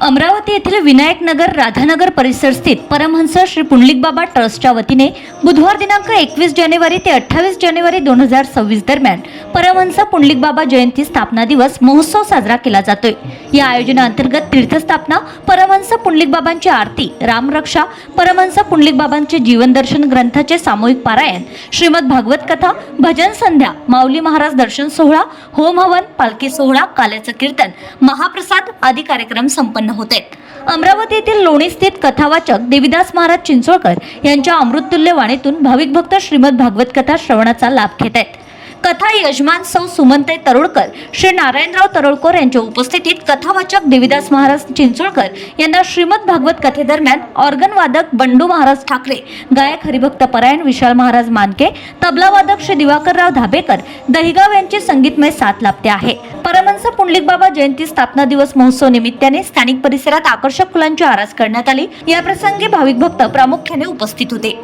अमरावती येथील विनायक नगर राधानगर परिसर स्थित परमहंस श्री पुंडलिक बाबा ट्रस्टच्या वतीने बुधवार दिनांक एकवीस जानेवारी ते अठ्ठावीस जानेवारी दोन हजार सव्वीस दरम्यान परमहंस पुंडलिक बाबा जयंती स्थापना दिवस महोत्सव साजरा केला जातोय. या आयोजनाअंतर्गत तीर्थस्थापना परमहंस पुंडलिक बाबांची आरती रामरक्षा परमहंस पुंडलिक बाबांचे जीवनदर्शन ग्रंथाचे सामूहिक पारायण श्रीमद भागवत कथा भजन संध्या माऊली महाराज दर्शन सोहळा होम हवन पालखी सोहळा काल्याचं कीर्तन महाप्रसाद आदी कार्यक्रम संपन्न संपन्न होते. अमरावती येथील लोणी स्थित कथावाचक देविदास महाराज चिंचोळकर यांच्या अमृततुल्य वाणीतून भाविक भक्त श्रीमद भागवत कथा श्रवणाचा लाभ घेत आहेत. कथा यजमान सौ सुमनताई तरोडकर श्री नारायणराव तरोडकर यांच्या उपस्थितीत कथावाचक देविदास महाराज चिंचोळकर यांना श्रीमद भागवत कथेदरम्यान ऑर्गन वादक बंडू महाराज ठाकरे गायक हरिभक्त परायण विशाल महाराज मानके तबला वादक श्री दिवाकरराव धाबेकर दहिगाव यांची संगीतमय साथ लाभते आहे. परमहंस पुंडलिक बाबा जयंती स्थापना दिवस महोत्सव निमित्ताने स्थानिक परिसरात आकर्षक फुलांची आरास करण्यात आली. या प्रसंगी भाविक भक्त प्रामुख्याने उपस्थित होते.